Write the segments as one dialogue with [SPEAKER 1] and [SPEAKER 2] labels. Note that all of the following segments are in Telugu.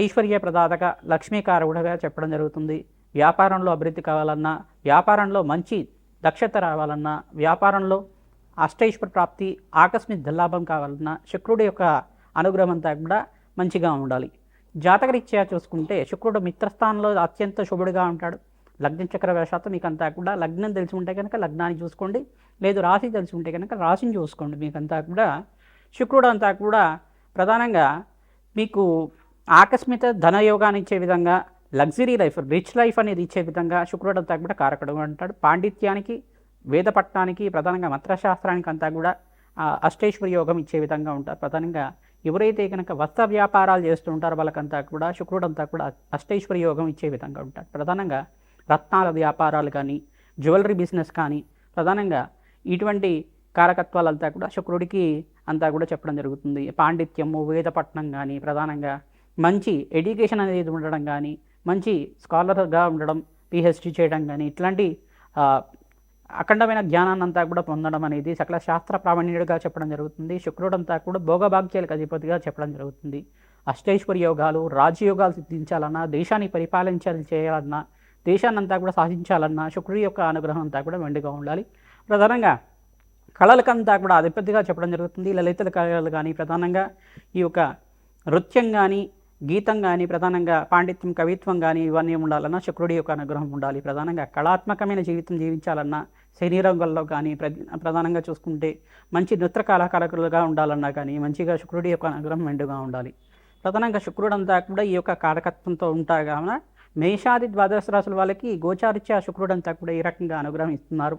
[SPEAKER 1] ఐశ్వర్య ప్రదాతక లక్ష్మీకారకుడిగా చెప్పడం జరుగుతుంది. వ్యాపారంలో అభివృద్ధి కావాలన్నా వ్యాపారంలో మంచి దక్షత రావాలన్నా వ్యాపారంలో అష్టైశ్వర ప్రాప్తి ఆకస్మిక దల్లాభం కావాలన్నా శుక్రుడి యొక్క అనుగ్రహం అంతా కూడా మంచిగా ఉండాలి. జాతకరీత్యా చూసుకుంటే శుక్రుడు మిత్రస్థానంలో అత్యంత శుభుడిగా ఉంటాడు. లగ్న చక్ర వేషాత్తు మీకు అంతా కూడా లగ్నం తెలిసి ఉంటే కనుక లగ్నాన్ని చూసుకోండి. లేదు రాశి తెలిసి ఉంటే కనుక రాశిని చూసుకోండి. మీకంతా కూడా శుక్రుడు అంతా కూడా ప్రధానంగా మీకు ఆకస్మిక ధనయోగాన్ని ఇచ్చే విధంగా లగ్జరీ లైఫ్ రిచ్ లైఫ్ అనేది ఇచ్చే విధంగా శుక్రుడు అంతా కూడా కారకుడు అంటాడు. పాండిత్యానికి వేదపట్నానికి ప్రధానంగా మంత్రశాస్త్రానికి అంతా కూడా ఆ, అష్టేశ్వర యోగం ఇచ్చే విధంగా ఉంటారు. ప్రధానంగా ఎవరైతే కనుక వస్త్ర వ్యాపారాలు చేస్తుంటారో వాళ్ళకంతా కూడా శుక్రుడు అంతా కూడా అష్టేశ్వరి యోగం ఇచ్చే విధంగా ఉంటారు ప్రధానంగా రత్నాల వ్యాపారాలు కానీ జ్యువెలరీ బిజినెస్ కానీ ప్రధానంగా ఇటువంటి కారకత్వాలంతా కూడా శుక్రుడికి అంతా కూడా చెప్పడం జరుగుతుంది. పాండిత్యము వేదపట్నం కానీ ప్రధానంగా మంచి ఎడ్యుకేషన్ అనేది ఉండడం కానీ మంచి స్కాలర్గా ఉండడం పిహెచ్డి చేయడం కానీ ఇట్లాంటి అఖండమైన జ్ఞానాన్ని అంతా కూడా పొందడం అనేది సకల శాస్త్ర ప్రావీణ్యుడిగా చెప్పడం జరుగుతుంది. శుక్రుడంతా కూడా భోగభాగ్యాలకు అధిపతిగా చెప్పడం జరుగుతుంది. అష్టైశ్వర యోగాలు రాజయోగాలు సిద్ధించాలన్నా దేశాన్ని పరిపాలించాలి చేయాలన్నా దేశాన్నంతా కూడా సాధించాలన్నా శుక్రుడి యొక్క అనుగ్రహం అంతా కూడా వెండిగా ఉండాలి. ప్రధానంగా కళలకంతా కూడా అధిపతిగా చెప్పడం జరుగుతుంది. లలిత కళలు కానీ ప్రధానంగా ఈ యొక్క నృత్యం కానీ గీతం కానీ ప్రధానంగా పాండిత్యం కవిత్వం కానీ ఇవన్నీ ఉండాలన్నా శుక్రుడి యొక్క అనుగ్రహం ఉండాలి. ప్రధానంగా కళాత్మకమైన జీవితం జీవించాలన్నా శని కానీ ప్ర- ప్రధానంగా చూసుకుంటే మంచి నృత్య కళాకారకులుగా ఉండాలన్నా కానీ మంచిగా శుక్రుడి యొక్క అనుగ్రహం మెండుగా ఉండాలి. ప్రధానంగా శుక్రుడంతా కూడా ఈ యొక్క కారకత్వంతో ఉంటాగా కావున మేషాది ద్వాదశ రాశుల వాళ్ళకి గోచారిత్య శుక్రుడంతా కూడా ఈ రకంగా అనుగ్రహం ఇస్తున్నారు.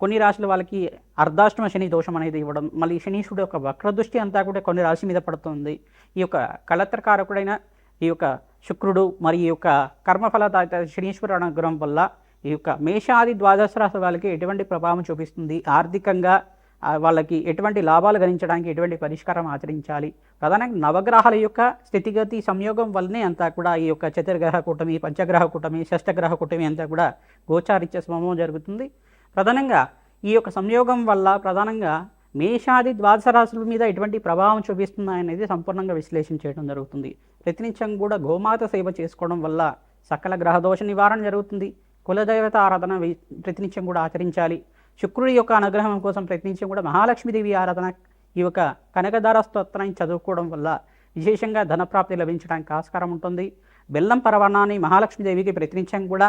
[SPEAKER 1] కొన్ని రాశుల వాళ్ళకి అర్ధాష్టమ శని దోషం అనేది ఇవ్వడం మళ్ళీ శనీశ్వరుడు యొక్క వక్రదృష్టి అంతా కూడా కొన్ని రాశి మీద పడుతుంది. ఈ యొక్క కళత్రకారకుడైన ఈ యొక్క శుక్రుడు మరి ఈ యొక్క కర్మఫలదాత శనీశ్వర అనుగ్రహం వల్ల ఈ యొక్క మేషాది ద్వాదశ రాశి వాళ్ళకి ఎటువంటి ప్రభావం చూపిస్తుంది? ఆర్థికంగా వాళ్ళకి ఎటువంటి లాభాలు గణించడానికి ఎటువంటి పరిష్కారం ఆచరించాలి? ప్రధానంగా నవగ్రహాల యొక్క స్థితిగతి సంయోగం వల్లనే అంతా కూడా ఈ యొక్క చతుర్గ్రహ కూటమి పంచగ్రహ కూటమి షష్టగ్రహ కూటమి అంతా కూడా గోచారిత్య సమం జరుగుతుంది. ప్రధానంగా ఈ యొక్క సంయోగం వల్ల ప్రధానంగా మేషాది ద్వాదశ రాశుల మీద ఎటువంటి ప్రభావం చూపిస్తున్నాయనేది సంపూర్ణంగా విశ్లేషణ చేయడం జరుగుతుంది. ప్రతినిత్యం కూడా గోమాత సేవ చేసుకోవడం వల్ల సకల గ్రహదోష నివారణ జరుగుతుంది. కులదేవత ఆరాధన ప్రతినిత్యం కూడా ఆచరించాలి. శుక్రుడి యొక్క అనుగ్రహం కోసం ప్రయత్నించి కూడా మహాలక్ష్మీదేవి ఆరాధన ఈ యొక్క కనకధార స్తోత్రాన్ని చదువుకోవడం వల్ల విశేషంగా ధనప్రాప్తి లభించడానికి ఆస్కారం ఉంటుంది. బెల్లం పరవణాన్ని మహాలక్ష్మీదేవికి ప్రతినిత్యం కూడా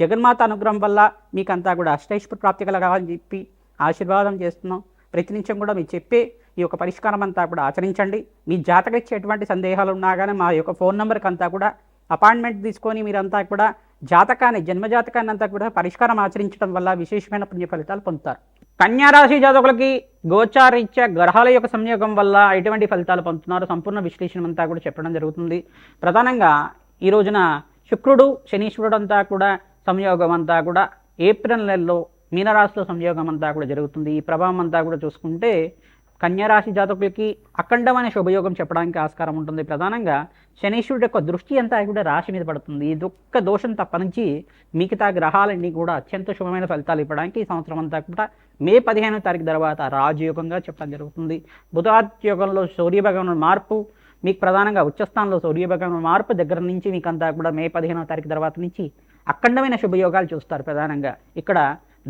[SPEAKER 1] జగన్మాత అనుగ్రహం వల్ల మీకంతా కూడా అష్టైశ్వర ప్రాప్తి కలగాలని చెప్పి ఆశీర్వాదం చేస్తున్నాం. ప్రతినిత్యం కూడా మీరు చెప్పే ఈ యొక్క పరిష్కారం అంతా కూడా ఆచరించండి. మీ జాతక ఎటువంటి సందేహాలు ఉన్నా కానీ మా యొక్క ఫోన్ నెంబర్కి అంతా కూడా అపాయింట్మెంట్ తీసుకొని మీరంతా కూడా జాతకాన్ని జన్మజాతకాన్ని అంతా కూడా పరిష్కారం ఆచరించడం వల్ల విశేషమైన పుణ్య ఫలితాలు పొందుతారు. కన్యారాశి జాతకులకి గోచారీత్య గ్రహాల యొక్క సంయోగం వల్ల ఎటువంటి ఫలితాలు పొందుతున్నారో? సంపూర్ణ విశ్లేషణ అంతా కూడా చెప్పడం జరుగుతుంది. ప్రధానంగా ఈ రోజున శుక్రుడు శనీశ్వరుడు అంతా కూడా సంయోగం అంతా కూడా ఏప్రిల్ నెలలో మీనరాశిలో సంయోగం అంతా కూడా జరుగుతుంది. ఈ ప్రభావం అంతా కూడా చూసుకుంటే కన్యారాశి జాతకులకి అఖండమైన శుభయోగం చెప్పడానికి ఆస్కారం ఉంటుంది. ప్రధానంగా శనీశ్వరుడు యొక్క దృష్టి అంతా కూడా రాశి మీద పడుతుంది. ఈ దుఃఖ దోషం తప్పనించి మిగతా గ్రహాలన్నీ కూడా అత్యంత శుభమైన ఫలితాలు ఇవ్వడానికి ఈ సంవత్సరం అంతా కూడా మే పదిహేనో తారీఖు తర్వాత రాజయోగంగా చెప్పడం జరుగుతుంది. బుధాత్యోగంలో సూర్యభగవాను మార్పు మీకు ప్రధానంగా ఉచ్చస్థానంలో సూర్యభగవాను మార్పు దగ్గర నుంచి మీకు అంతా కూడా మే పదిహేనో తారీఖు తర్వాత నుంచి అఖండమైన శుభయోగాలు చూస్తారు ప్రధానంగా. ఇక్కడ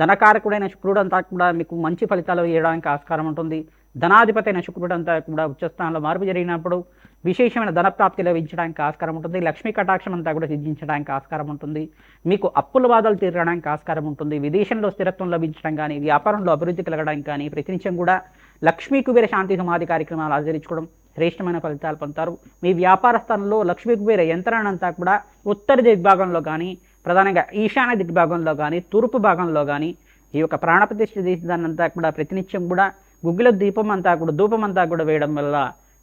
[SPEAKER 1] ధనకారకుడైన శుక్రుడు అంతా కూడా మీకు మంచి ఫలితాలు ఇవ్వడానికి ఆస్కారం ఉంటుంది. ధనాధిపతి అయిన శుక్రుడు అంతా కూడా ఉచ్చస్థానంలో మార్పు జరిగినప్పుడు విశేషమైన ధన ప్రాప్తి లభించడానికి ఆస్కారం ఉంటుంది. లక్ష్మీ కటాక్షం అంతా కూడా సిద్ధించడానికి ఆస్కారం ఉంటుంది. మీకు అప్పుల బాధలు తీరడానికి ఆస్కారం ఉంటుంది. విదేశంలో స్థిరత్వం లభించడం కానీ వ్యాపారంలో అభివృద్ధి కలగడానికి కానీ ప్రతినిత్యం కూడా లక్ష్మీ కుబేర శాంతి సమాధి కార్యక్రమాలు ఆచరించుకోవడం శ్రేష్టమైన ఫలితాలు పొందుతారు. మీ వ్యాపార స్థలంలో లక్ష్మీ కుబేర యంత్రాన్ని అంతా కూడా ఉత్తర దిగ్భాగంలో కానీ ప్రధానంగా ఈశాన్య దిగ్భాగంలో కానీ తూర్పు భాగంలో కానీ ఈ యొక్క ప్రాణప్రతిష్ఠ చేసిన కూడా ప్రతినిత్యం కూడా గుగ్గిల దీపం అంతా కూడా ధూపం అంతా కూడా వేయడం వల్ల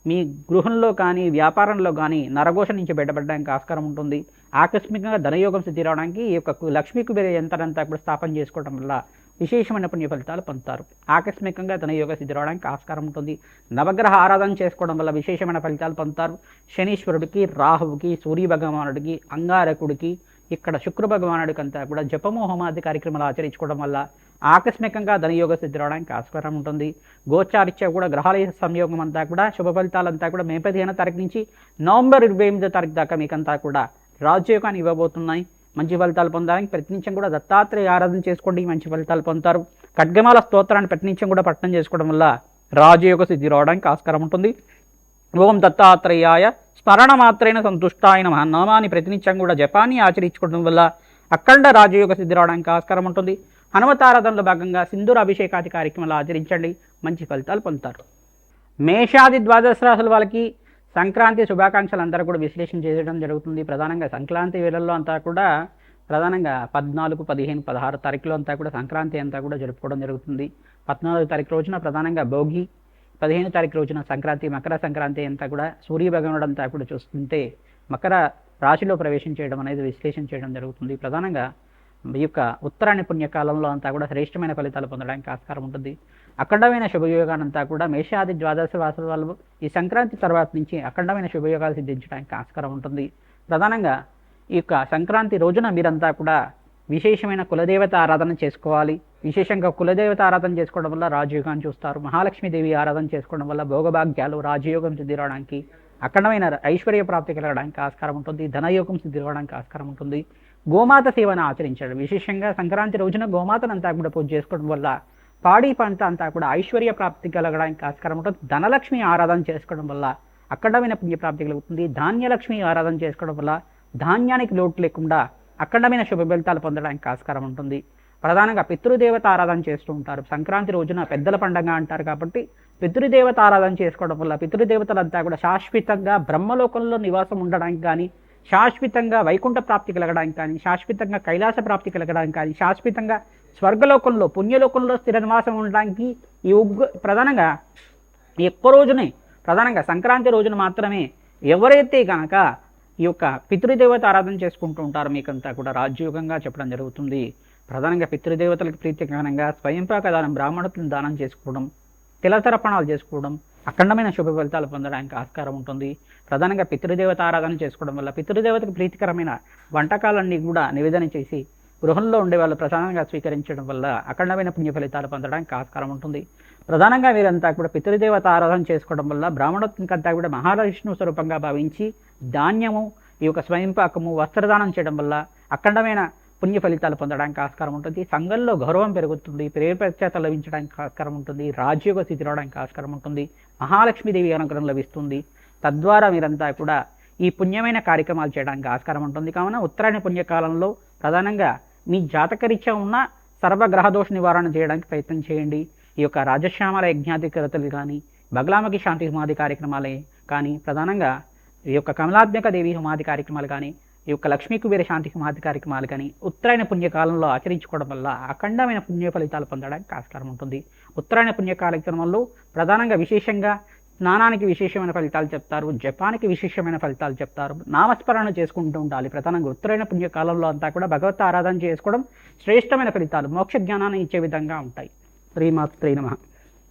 [SPEAKER 1] మీ గృహంలో కానీ వ్యాపారంలో కానీ నరఘోష నుంచి బయటపడడానికి ఆస్కారం ఉంటుంది. ఆకస్మికంగా ధనయోగం సిద్ధి రావడానికి ఈ యొక్క లక్ష్మీ కుబేర యంత్రాన్నంతా కూడా స్థాపన చేసుకోవడం వల్ల విశేషమైన పుణ్య ఫలితాలు పొందుతారు. ఆకస్మికంగా ధనయోగ సిద్ధి రావడానికి ఆస్కారం ఉంటుంది. నవగ్రహ ఆరాధన చేసుకోవడం వల్ల విశేషమైన ఫలితాలు పొందుతారు. శనీశ్వరుడికి రాహువుకి సూర్య భగవానుడికి అంగారకుడికి ఇక్కడ శుక్ర భగవానుడికంతా కూడా జపము హోమాది కార్యక్రమాలు ఆచరించుకోవడం వల్ల ఆకస్మికంగా ధనయోగ సిద్ధి రావడానికి ఆస్కారం ఉంటుంది. గోచారిత్య కూడా గ్రహాల సంయోగం అంతా కూడా శుభ ఫలితాలంతా కూడా మే పదిహేనో తారీఖు నుంచి నవంబర్ ఇరవై ఎనిమిదో తారీఖు దాకా మీకంతా కూడా రాజయోగాన్ని ఇవ్వబోతున్నాయి. మంచి ఫలితాలు పొందడానికి ప్రతినిత్యం కూడా దత్తాత్రేయ ఆరాధన చేసుకోండి. మంచి ఫలితాలు పొందుతారు. ఖడ్గమాల స్తోత్రాన్ని ప్రతినిత్యం కూడా పట్టణం చేసుకోవడం వల్ల రాజయోగ సిద్ధి రావడానికి ఆస్కారం ఉంటుంది. ఓం దత్తాత్రేయాయ స్మరణ మాత్రైన సంతుష్టాయ నమః. నామాన్ని ప్రతినిత్యం కూడా జపాన్ని ఆచరించుకోవడం వల్ల అఖండ రాజయోగ సిద్ధి రావడానికి ఆస్కారం ఉంటుంది. హనుమతారాధనలో భాగంగా సింధూర అభిషేకాది కార్యక్రమాలు ఆచరించండి. మంచి ఫలితాలు పొందుతారు. మేషాది ద్వాదశ రాసుల వాళ్ళకి సంక్రాంతి శుభాకాంక్షలు అందరూ కూడా విశ్లేషణ చేయడం జరుగుతుంది. ప్రధానంగా సంక్రాంతి వేళల్లో అంతా కూడా ప్రధానంగా పద్నాలుగు పదిహేను పదహారు తారీఖులో అంతా కూడా సంక్రాంతి అంతా కూడా జరుపుకోవడం జరుగుతుంది. పద్నాలుగు తారీఖు రోజున ప్రధానంగా భోగి పదిహేను తారీఖు రోజున సంక్రాంతి మకర సంక్రాంతి అంతా కూడా సూర్యభగవనుడు అంతా కూడా చూస్తుంటే మకర రాశిలో ప్రవేశం చేయడం అనేది విశ్లేషణ చేయడం జరుగుతుంది. ప్రధానంగా ఈ యొక్క ఉత్తరాయణ పుణ్యకాలంలో అంతా కూడా శ్రేష్టమైన ఫలితాలు పొందడానికి ఆస్కారం ఉంటుంది. అఖండమైన శుభయోగానంతా కూడా మేషాది ద్వాదశ వాసుల ఈ సంక్రాంతి తర్వాత నుంచి అఖండమైన శుభయోగాలు సిద్ధించడానికి ఆస్కారం ఉంటుంది. ప్రధానంగా ఈ యొక్క సంక్రాంతి రోజున మీరంతా కూడా విశేషమైన కులదేవత ఆరాధన చేసుకోవాలి. విశేషంగా కులదేవత ఆరాధన చేసుకోవడం వల్ల రాజయోగాన్ని చూస్తారు. మహాలక్ష్మీదేవి ఆరాధన చేసుకోవడం వల్ల భోగభాగ్యాలు రాజయోగం సిద్ధిరావడానికి అఖండమైన ఐశ్వర్య ప్రాప్తి కలగడానికి ఆస్కారం ఉంటుంది. ధనయోగం సిద్ధిరవడానికి ఆస్కారం ఉంటుంది. గోమాత సేవను ఆచరించడం విశేషంగా సంక్రాంతి రోజున గోమాతను అంతా కూడా పూజ చేసుకోవడం వల్ల పాడి పంట అంతా కూడా ఐశ్వర్య ప్రాప్తి కలగడానికి ఆస్కారం ఉంటుంది. ధనలక్ష్మి ఆరాధన చేసుకోవడం వల్ల అఖండమైన పుణ్యప్రాప్తి కలుగుతుంది. ధాన్యలక్ష్మి ఆరాధన చేసుకోవడం వల్ల ధాన్యానికి లోటు లేకుండా అఖండమైన శుభ ఫలితాలు పొందడానికి ఆస్కారం ఉంటుంది. ప్రధానంగా పితృదేవత ఆరాధన చేస్తూ ఉంటారు. సంక్రాంతి రోజున పెద్దల పండగ అంటారు కాబట్టి పితృదేవత ఆరాధన చేసుకోవడం వల్ల పితృదేవతలంతా కూడా శాశ్వతంగా బ్రహ్మలోకంలో నివాసం ఉండడానికి కానీ శాశ్వతంగా వైకుంఠ ప్రాప్తి కలగడానికి కానీ శాశ్వతంగా కైలాస ప్రాప్తి కలగడానికి కానీ శాశ్వతంగా స్వర్గలోకంలో పుణ్యలోకంలో స్థిర నివాసం ఉండడానికి ఈ ఉగ్గు ప్రధానంగా ఎక్కువ రోజునే ప్రధానంగా సంక్రాంతి రోజున మాత్రమే ఎవరైతే కనుక ఈ యొక్క పితృదేవత ఆరాధన చేసుకుంటూ ఉంటారో మీకంతా కూడా రాజ్యోగంగా చెప్పడం జరుగుతుంది. ప్రధానంగా పితృదేవతలకు ప్రీతికరంగా స్వయంపాక దానం బ్రాహ్మణులను దానం చేసుకోవడం తిలతర్పణాలు చేసుకోవడం అఖండమైన శుభ ఫలితాలు పొందడానికి ఆస్కారం ఉంటుంది. ప్రధానంగా పితృదేవత ఆరాధన చేసుకోవడం వల్ల పితృదేవతకు ప్రీతికరమైన వంటకాలన్నీ కూడా నివేదన చేసి గృహంలో ఉండే వాళ్ళు ప్రధానంగా స్వీకరించడం వల్ల అఖండమైన పుణ్య ఫలితాలు పొందడానికి ఆస్కారం ఉంటుంది. ప్రధానంగా వీరంతా కూడా పితృదేవత ఆరాధన చేసుకోవడం వల్ల బ్రాహ్మణత్వంకంతా కూడా మహావిష్ణువు స్వరూపంగా భావించి ధాన్యము ఈ యొక్క స్వయంపాకము వస్త్రదానం చేయడం వల్ల అఖండమైన పుణ్య ఫలితాలు పొందడానికి ఆస్కారం ఉంటుంది. సంఘంలో గౌరవం పెరుగుతుంది. ప్రేమ ప్రఖ్యాత లభించడానికి ఆస్కారం ఉంటుంది. రాజ్యోగ స్థితి రావడానికి ఆస్కారం ఉంటుంది. మహాలక్ష్మీదేవి అనుగ్రహం లభిస్తుంది. తద్వారా మీరంతా కూడా ఈ పుణ్యమైన కార్యక్రమాలు చేయడానికి ఆస్కారం ఉంటుంది. కావున ఉత్తరాయణ పుణ్యకాలంలో ప్రధానంగా మీ జాతకరీత్యా ఉన్న సర్వగ్రహదోష నివారణ చేయడానికి ప్రయత్నం చేయండి. ఈ యొక్క రాజశ్యామల యజ్ఞాధికరతలు కానీ బగలామకి శాంతి హోమాది కార్యక్రమాలే కానీ ప్రధానంగా ఈ యొక్క కమలాత్మక దేవి హోమాది కార్యక్రమాలు కానీ ఈ యొక్క లక్ష్మీ కుబేర శాంతి హోమాది కార్యక్రమాలు కానీ ఉత్తరాయణ పుణ్యకాలంలో ఆచరించుకోవడం వల్ల అఖండమైన పుణ్య ఫలితాలు పొందడానికి ఆస్కారం ఉంటుంది. ఉత్తరాయణ పుణ్య కార్యక్రమంలో ప్రధానంగా విశేషంగా స్నానానికి విశేషమైన ఫలితాలు చెప్తారు జపానికి విశేషమైన ఫలితాలు చెప్తారు నామస్మరణ చేసుకుంటూ ఉండాలి. ప్రధానంగా ఉత్తరైన పుణ్యకాలంలో అంతా కూడా భగవత్ ఆరాధన చేసుకోవడం శ్రేష్టమైన ఫలితాలు మోక్ష జ్ఞానాన్ని ఇచ్చే విధంగా ఉంటాయి. శ్రీమాత్రీ నమ.